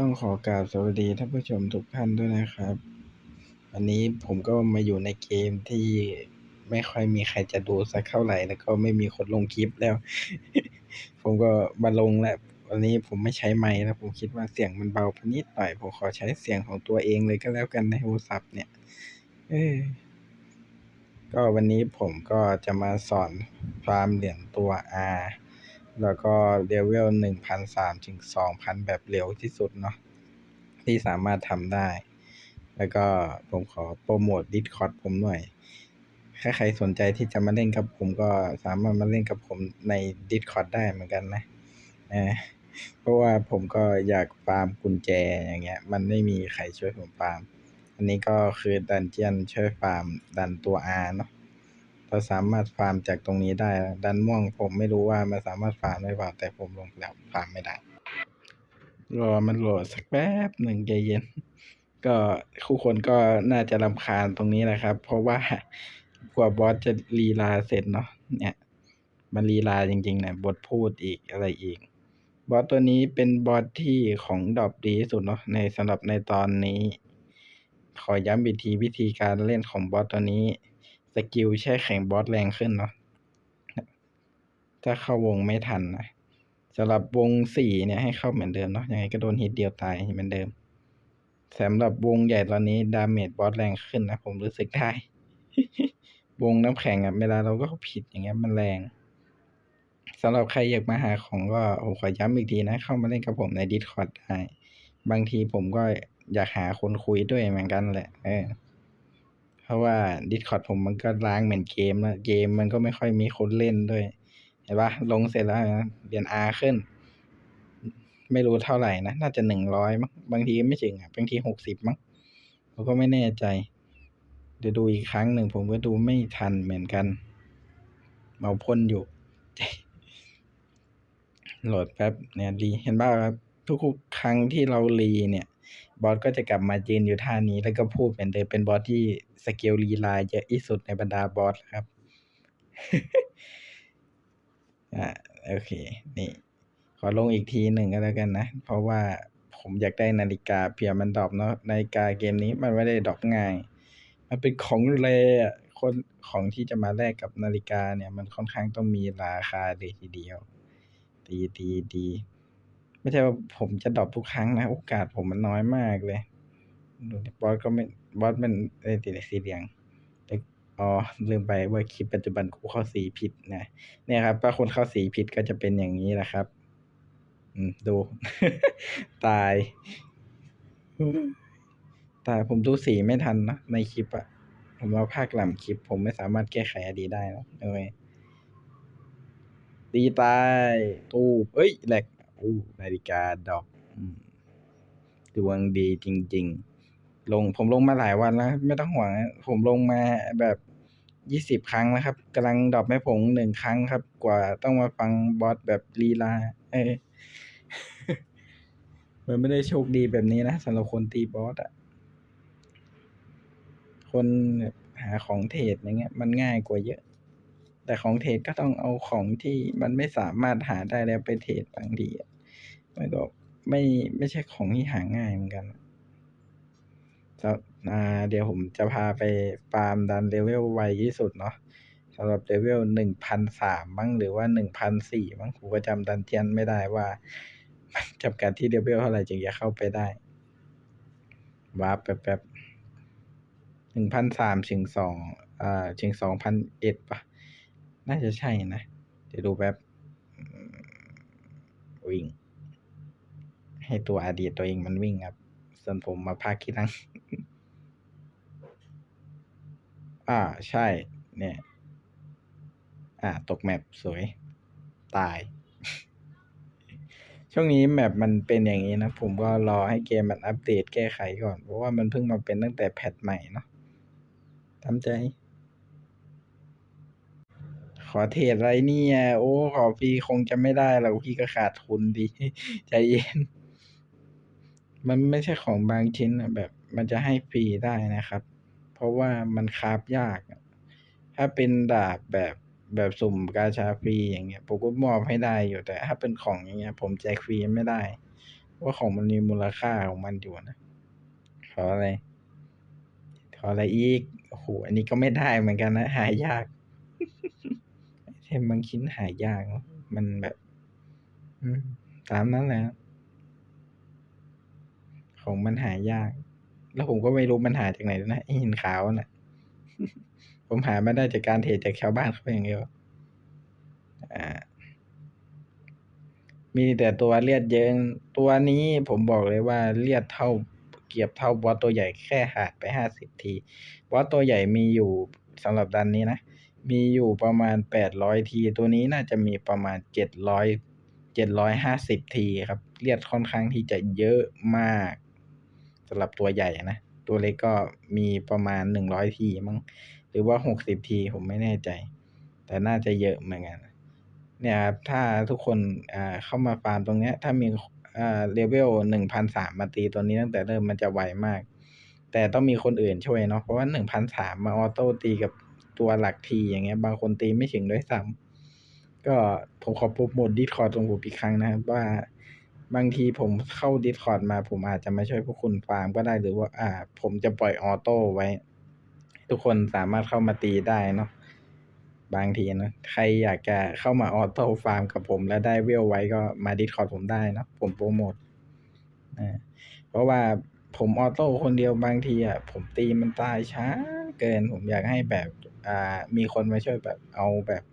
ต้องขอกราบสวัสดีท่านผู้ชมทุกท่านด้วยนะครับ วันนี้ผมก็มาอยู่ในเกมที่ไม่ค่อยมีใครจะดูสักเท่าไหร่แล้วก็ไม่มีคนลงคลิปแล้ว ผมก็มาลงแล้ววันนี้ผมไม่ใช้ไมค์แล้วผมคิดว่าเสียงมันเบาไปนิดหน่อย ผมขอใช้เสียงของตัวเองเลยก็แล้วกันในโทรศัพท์เนี่ยเออก็วันนี้ผมก็จะมาสอนฟาร์มเหรียญตัว R แล้วก็เลเวลหนึ่งพันสามถึงสองพันแบบเร็วที่สุดเนาะที่สามารถทำได้ แล้วก็ผมขอโปรโมท Discord ผมหน่อย ถ้าใครสนใจที่จะมาเล่นกับผมก็สามารถมาเล่นกับผมใน Discord ได้เหมือนกันนะเออเพราะว่าผมก็อยากฟาร์มกุญแจอย่างเงี้ย มันไม่มีใครช่วยผมฟาร์ม อันนี้ก็คือดันเจียนช่วยฟาร์มดันตัว R เนาะ เราสามารถฟาร์มจากตรงนี้ได้ ดันม่วงผมไม่รู้ว่ามันสามารถฟาร์มได้เปล่าแต่ผมลงแล้วฟาร์มไม่ได้ รอมันโหลดสักแป๊บหนึ่งใจเย็น ก็คู่คนก็น่าจะรำคาญตรงนี้แหละครับ เพราะว่ากว่าบอสจะลีลาเสร็จเนาะเนี่ย มันลีลาจริงๆเนะบทพูดอีกอะไรอีก บอสตัวนี้เป็นบอสที่ของดอปดีที่สุดเนาะในสำหรับในตอนนี้ ขอย้ำวิธีวิธีการเล่นของบอสตัวนี้ สกิลแช่แข็งบอสแรงขึ้นเนาะถ้าเข้าวงไม่ทันนะสำหรับวงสี่เนี่ยให้เข้าเหมือนเดิมเนาะยังไงก็โดนฮิตเดียวตายเหมือนเดิมสำหรับวงใหญ่ตอนนี้ดาเมจบอสแรงขึ้นนะผมรู้สึกได้ วงน้ำแข็งอะเวลาเราก็ผิดอย่างเงี้ยมันแรงสำหรับใครอยากมาหาของก็ผมขอย้ำอีกทีนะ เข้ามาเล่นกับผมใน Discord ได้ บางทีผมก็อยากหาคนคุยด้วยเหมือนกันแหละ เออ เพราะว่า Discord ผมมันก็ล้างเหมือนเกมแล้วเกมมันก็ไม่ค่อยมีคนเล่นด้วย เห็นปะลงเสร็จแล้วนะเหรียญ R ขึ้น ไม่รู้เท่าไหร่นะ น่าจะหนึ่งร้อยมั้งบางทีไม่ถึงอะบางทีหกสิบมั้งผมก็ไม่แน่ใจ เดี๋ยวดูอีกครั้งหนึ่งผมก็ดูไม่ทันเหมือนกัน เมาพ่นอยู่ โหลดแป๊บเนี่ยรีเห็นป่ะครับทุกครั้งที่เรารีเนี่ย บอสก็จะกลับมายืนอยู่ท่านี้แล้วก็พูดเหมือนเดิมเป็นบอสที่สเกลลีลาเยอะที่สุดในบรรดาบอสครับ อ่าโอเค นี่ ขอลงอีกทีหนึ่งก็แล้วกันนะ เพราะว่าผมอยากได้นาฬิกาเผื่อมันดรอปเนาะนาฬิกาเกมนี้มันไม่ได้ดรอปง่าย มันเป็นของแรอะคนของที่จะมาแลกกับนาฬิกาเนี่ย มันค่อนข้างต้องมีราคาเลยทีเดียว ดีดีดี ไม่ใช่ว่าผมจะดรอปทุกครั้งนะ โอกาสผมมันน้อยมากเลยดูบอสก็ไม่บอสมันเอ้ยติดสีเหลืองอ๋อลืมไปว่าคลิปปัจจุบันกูเข้าสีผิดนะเนี่ยครับถ้าคนเข้าสีผิดก็จะเป็นอย่างนี้แหละครับ อืมดู ตาย ตายผมดูสีไม่ทันนะในคลิปอะผมเอาภาคหลังคลิป ผมไม่สามารถแก้ไขอดีได้นะโอเคตีตายตูเอ้ยแหลก อู้นาฬิกาดอกดวงดีจริง ๆ ลงผมลงมาหลายวันแล้ว ไม่ต้องห่วงผมลงมาแบบยี่สิบครั้งแล้วครับกำลังดรอปแม่ผงหนึ่งครั้งครับ กว่าต้องมาฟังบอสแบบลีลา เออมันไม่ได้โชคดีแบบนี้นะสำหรับคนตีบอสอะคนหาของเทรดอย่างเงี้ย มันง่ายกว่าเยอะ แต่ของเทรดก็ต้องเอาของที่มันไม่สามารถหาได้แล้วไปเทรดบางทีมันก็ไม่ไม่ใช่ของที่หาง่ายเหมือนกันจะอ่าเดี๋ยวผมจะพาไปฟาร์มดันเลเวลไวที่สุดเนาะสำหรับเลเวลหนึ่งพันสามมั้งหรือว่าหนึ่งพันสี่มั้งผมก็จำดันเทียนไม่ได้ว่ามันจำกัดที่เลเวลเท่าไหร่จึงจะเข้าไปได้วาร์ปแป๊บๆหนึ่งพันสามถึงสองอ่าถึงสองพันเอ็ดปะ น่าจะใช่นะ เดี๋ยวดูแป๊บวิ่ง ให้ตัวอดีตตัวเองมันวิ่งครับ ส่วนผมมาพากที่หลังอ่าใช่ เนี่ย อ่า ตกแมปสวย ตาย ช่วงนี้แมปมันเป็นอย่างนี้นะ ผมก็รอให้เกมมันอัปเดตแก้ไขก่อน เพราะว่ามันเพิ่งมาเป็นตั้งแต่แพทใหม่เนาะทำใจ ขอเทรดอะไรเนี่ย โอ้ ขอฟรีคงจะไม่ได้หรอกพี่ก็ขาดทุนดี ใจเย็น มันไม่ใช่ของบางชิ้นอะแบบ มันจะให้ฟรีได้นะครับ เพราะว่ามันคราฟยาก ถ้าเป็นดาบแบบแบบสุ่มกาชาฟรีอย่างเงี้ยผมก็มอบให้ได้อยู่แต่ ถ้าเป็นของอย่างเงี้ย ผมแจกฟรีไม่ได้ ว่าของมันมีมูลค่าของมันอยู่นะ ขออะไร ขออะไรอีกโอ้โหอันนี้ก็ไม่ได้เหมือนกันนะ หายาก เทมบางชิ้นหายากเนอะมันแบบอืมตามนั้นแหละของมันหายาก แล้วผมก็ไม่รู้มันหาจากไหนด้วยนะไอ้หินขาวน่ะ ผมหามาได้จากการเทรดจากชาวบ้านเขาอย่างเดียวอ่ามีแต่ตัวเลือดเยอะตัวนี้ผมบอกเลยว่าเลือดเท่าเกียบเท่าบอสตัวใหญ่แค่หาดไปห้าสิบทีบอสตัวใหญ่มีอยู่สำหรับดันนี้นะ มีอยู่ประมาณแปดร้อยที ตัวนี้น่าจะมีประมาณเจ็ดร้อยเจ็ดร้อยห้าสิบทีครับ เลือดค่อนข้างที่จะเยอะมากสำหรับตัวใหญ่นะ ตัวเล็กก็มีประมาณหนึ่งร้อยทีมั้งหรือว่าหกสิบทีผมไม่แน่ใจ แต่น่าจะเยอะเหมือนกันเนี่ยครับถ้าทุกคนอ่าเข้ามาฟาร์มตรงเนี้ย ถ้ามีอ่าเลเวลหนึ่งพันสามมาตีตัวนี้ตั้งแต่เริ่มมันจะไวมาก แต่ต้องมีคนอื่นช่วยเนาะเพราะว่าหนึ่งพันสามมาออโต้ตีกับ ตัวหลักทีอย่างเงี้ย บางคนตีไม่ถึงด้วยซ้ำก็ผมขอโปรโมทดิสคอร์ตรงผมอีกครั้งนะครับว่าบางทีผมเข้าดิสคอร์ดมาผมอาจจะมาช่วยพวกคุณฟาร์มก็ได้หรือว่าอ่า ผมจะปล่อยออโต้ไว้ ทุกคนสามารถเข้ามาตีได้เนาะบางทีนะใครอยากจะเข้ามาออโต้ฟาร์มกับผม แล้วได้เวลไว้ก็มาดิสคอร์ดผมได้นะผมโปรโมทอ่าเพราะว่าผมออโต้คนเดียวบางทีอะผมตีมันตายช้า เกิน ผมอยากให้แบบอ่ามีคนมาช่วยแบบเอาแบบ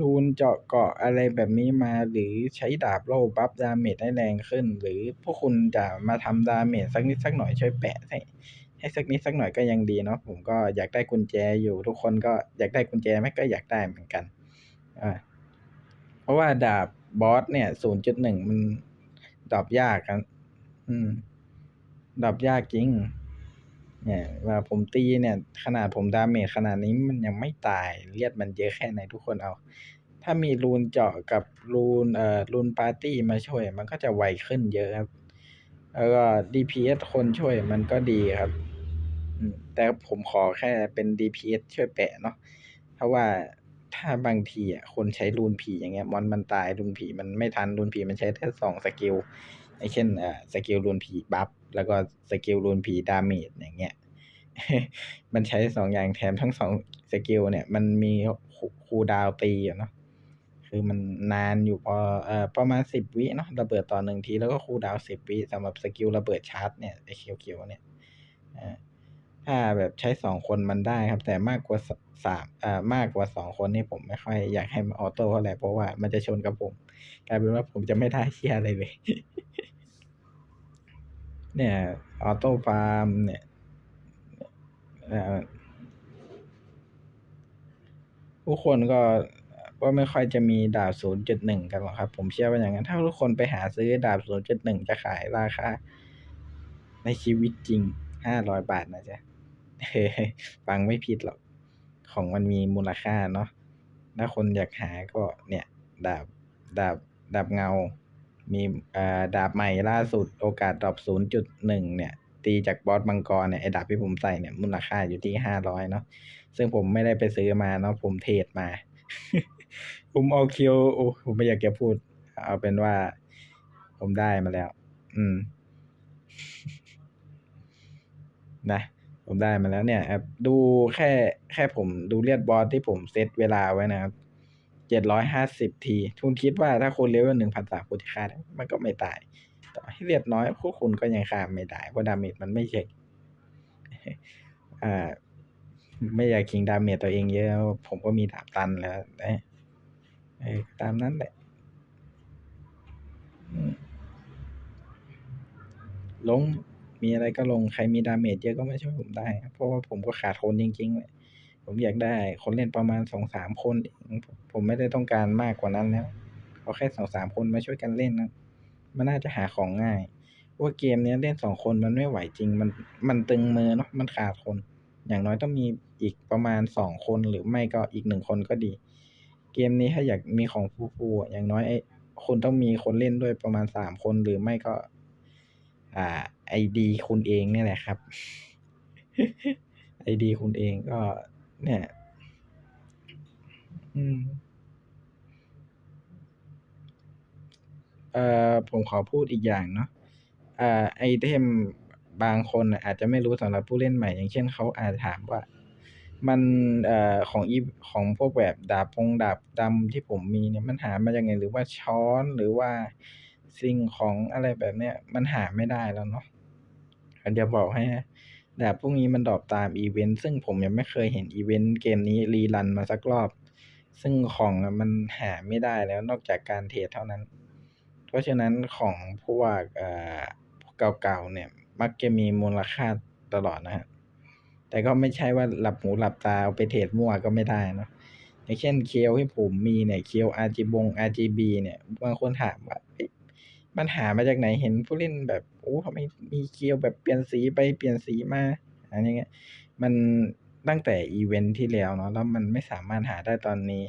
รูนเจาะเกาะอะไรแบบนี้มาหรือใช้ดาบโล่บัฟดาเมจให้แรงขึ้น หรือพวกคุณจะมาทำดาเมจสักนิดสักหน่อยช่วยแปะให้ให้สักนิดสักหน่อยก็ยังดีเนาะผมก็อยากได้กุญแจอยู่ทุกคนก็อยากได้กุญแจไหมก็อยากได้เหมือนกันอ่าเพราะว่าดาบบอสเนี่ยศูนย์จุดหนึ่งมันดอปยากครับอืมดอปยากจริง เนี่ยว่าผมตีเนี่ย ขนาดผมดาเมจขนาดนี้มันยังไม่ตายเลือดมันเยอะแค่ไหนทุกคนเอา ถ้ามีรูนเจาะกับรูนเอ่อรูนปาร์ตี้มาช่วย มันก็จะไวขึ้นเยอะครับ แล้วก็ DPS คนช่วยมันก็ดีครับแต่ผมขอแค่เป็น DPS ช่วยแปะเนาะเพราะว่าถ้าบางทีอะคนใช้รูนผีอย่างเงี้ยมอนมันตายรูนผีมันไม่ทันรูนผีมันใช้แค่สองสกิลไอเช่นอ่าสกิลรูนผีบัฟ แล้วก็สกิลรูนผีดาเมจอย่างเงี้ย มันใช้สองอย่างแถมทั้งสองสกิลเนี่ย มันมีคูดาวตีเนาะคือมันนานอยู่พอเอ่อประมาณสิบวิเนาะระเบิดต่อหนึ่งทีแล้วก็คูดาวสิบวิสำหรับสกิลระเบิดชาร์จเนี่ยไอเขียวๆเนี่ยอ่าถ้าแบบใช้สองคนมันได้ครับ แต่มากกว่าสสามอ่ามากกว่าสองคนนี่ผมไม่ค่อยอยากให้มันออโต้เท่าไหร่เพราะว่ามันจะชนกับผม กลายเป็นว่าผมจะไม่ได้เชียอะไรเลย เนี่ยออโต้ฟาร์มเนี่ยผู้คนก็ก็ไม่ค่อยจะมีดาบศูนย์จุดหนึ่งกันหรอกครับ ผมเชื่อว่าอย่างนั้น ถ้าทุกคนไปหาซื้อดาบศูนย์จุดหนึ่งจะขายราคาในชีวิตจริงห้าร้อยบาทนะจ๊ะฟังไม่ผิดหรอก ของมันมีมูลค่าเนาะ ถ้าคนอยากหาก็เนี่ย ดาบ ดาบ ดาบเงา มีอ่าดาบใหม่ล่าสุดโอกาสดรอปศูนย์จุดหนึ่งเนี่ย ตีจากบอสมังกรเนี่ยไอ้ดาบที่ผมใส่เนี่ยมูลค่าอยู่ที่ห้าร้อยเนาะซึ่งผมไม่ได้ไปซื้อมาเนาะผมเทรดมา ผมเอาคิวโอ้ผมไม่อยากจะพูด เอาเป็นว่า ผมได้มาแล้ว อืม นะผมได้มาแล้วเนี่ยดูแค่แค่ผมดูเลือดบอสที่ผมเซตเวลาไว้นะครับ เจ็ดร้อยห้าสิบที คุณคิดว่าถ้าคุณเลเวลหนึ่งพันสามคุณจะฆ่าได้มันก็ไม่ตาย ต่อให้เลือดน้อยพวกคุณก็ยังฆ่าไม่ได้เพราะดาเมจมันไม่เยอะอ่า ไม่อยากคิงดาเมจตัวเองเยอะ ผมก็มีดาบตันแล้วเออตามนั้นแหละลงมีอะไรก็ลงใครมีดาเมจเยอะก็มาช่วยผมได้ เพราะว่าผมก็ขาดคนจริงๆเลย ผมอยากได้คนเล่นประมาณสองสามคนเองผมไม่ได้ต้องการมากกว่านั้นแล้วเอาแค่สองสามคนมาช่วยกันเล่นนะมันน่าจะหาของง่ายว่าเกมนี้เล่นสองคนมันไม่ไหวจริง มันมันตึงมือเนาะมันขาดคน อย่างน้อยต้องมีอีกประมาณสองคนหรือไม่ก็อีกหนึ่งคนก็ดี เกมนี้ถ้าอยากมีของฟูๆอะอย่างน้อยไอ้คุณต้องมีคนเล่นด้วยประมาณสามคนหรือไม่ก็ อ่าไอดีคุณเองเนี่ยแหละครับไอดีคุณเองก็ เนี่ย อืมเอ่อผมขอพูดอีกอย่างเนาะอ่าไอเทมบางคนอาจจะไม่รู้สำหรับผู้เล่นใหม่ อย่างเช่นเขาอาจถามว่า มันเอ่อของอีของพวกแบบดาบพงดาบดำที่ผมมีเนี่ยมันหามาจากไหนหรือว่าช้อนหรือว่าสิ่งของอะไรแบบเนี้ยมันหาไม่ได้แล้วเนาะผมจะบอกให้นะ ดาบพวกนี้มันดรอปตามอีเวนต์ซึ่งผมยังไม่เคยเห็นอีเวนต์เกมนี้รีรันมาสักรอบ ซึ่งของมันหาไม่ได้แล้วนอกจากการเทรดเท่านั้น เพราะฉะนั้นของพวกเอ่อเก่าๆเนี่ย มักจะมีมูลค่าตลอดนะครับแต่ก็ไม่ใช่ว่าหลับหูหลับตาเอาไปเทรดมั่วก็ไม่ได้นะอย่างเช่นเคียวที่ผมมีเนี่ยเคียว RGB ง RGB เนี่ยบางคนถามว่า มันหามาจากไหนเห็นผู้เล่นแบบโอ้ทำไมมีเคียวแบบเปลี่ยนสีไปเปลี่ยนสีมาอะไรเงี้ยมันตั้งแต่อีเวนท์ที่แล้วเนาะแล้วมันไม่สามารถหาได้ตอนนี้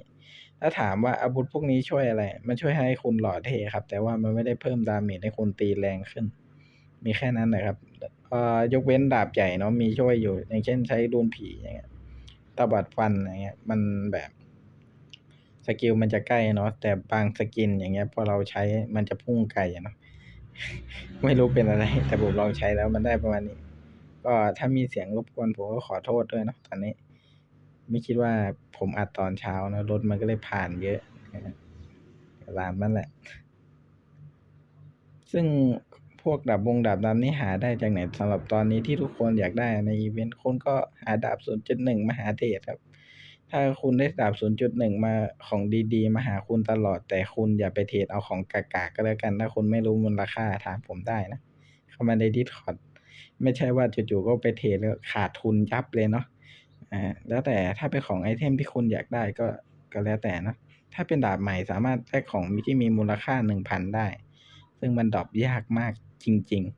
ถ้าถามว่าอาวุธพวกนี้ช่วยอะไร มันช่วยให้คุณหล่อเทครับ แต่ว่ามันไม่ได้เพิ่มดาเมจให้คุณตีแรงขึ้น มีแค่นั้นนะครับเอ่อยกเว้นดาบใหญ่เนาะมีช่วยอยู่ อย่างเช่นใช้ดูนผีอย่างเงี้ยตบัดฟันอย่างเงี้ยมันแบบ สกิลมันจะใกล้เนาะแต่บางสกินอย่างเงี้ยพอเราใช้มันจะพุ่งไกลอะเนาะไม่รู้เป็นอะไร แต่ผมลองใช้แล้วมันได้ประมาณนี้ ก็ถ้ามีเสียงรบกวนผมก็ขอโทษด้วยเนาะตอนนี้ ไม่คิดว่าผมอัดตอนเช้านะรถมันก็เลยผ่านเยอะนะครับตามนั่นแหละ ซึ่งพวกดาบวงดาบดำนี่หาได้จากไหนสำหรับตอนนี้ที่ทุกคนอยากได้ในอีเวนต์คุณก็หาดาบ0.1มาหนึ่งมหาเทรดครับ ถ้าคุณได้ดาบ0.1มาของดีๆ มาหาคุณตลอด แต่คุณอย่าไปเทรดเอาของกากๆก็แล้วกัน ถ้าคุณไม่รู้มูลค่าถามผมได้นะ เข้ามาใน Discord ไม่ใช่ว่าจู่ๆก็ไปเทรดแล้วขาดทุนยับเลยเนาะอ่าแล้วแต่ถ้าเป็นของไอเทมที่คุณอยากได้ก็ก็แล้วแต่นะถ้าเป็นดาบใหม่สามารถได้ของที่มีมูลค่า1,000ได้ ซึ่งมันดรอปยากมากจริง ๆ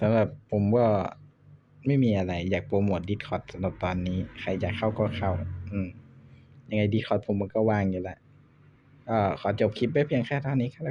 สำหรับผมก็ ไม่มีอะไร อยากโปรโมท Discord สำหรับตอนนี้ ใครอยากเข้าก็เข้า อืม ยังไง Discord ผมมันก็ว่างอยู่แล้วก็ขอจบคลิปไว้เพียงแค่เท่านี้ครับ